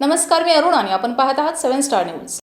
नमस्कार मी अरुण आणि आपण पाहत आहात सेव्हन स्टार न्यूज.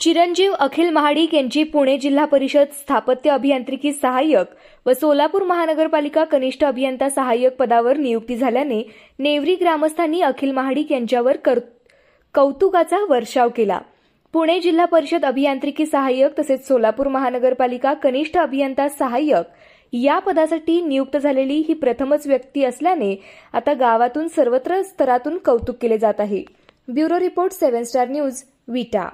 चिरंजीव अखिल महाडिक यांची पुणे जिल्हा परिषद स्थापत्य अभियांत्रिकी सहाय्यक व सोलापूर महानगरपालिका कनिष्ठ अभियंता सहाय्यक पदावर नियुक्ती झाल्याने नेवरी ग्रामस्थांनी अखिल महाडिक यांच्यावर कौतुकाचा वर्षाव केला. पुणे जिल्हा परिषद अभियांत्रिकी सहाय्यक तसेच सोलापूर महानगरपालिका कनिष्ठ अभियंता सहाय्यक या पदासाठी नियुक्त झालेली ही प्रथमच व्यक्ती असल्याने आता गावातून सर्वत्र स्तरातून कौतुक केले जात आहे. Bureau report seven star news Vita.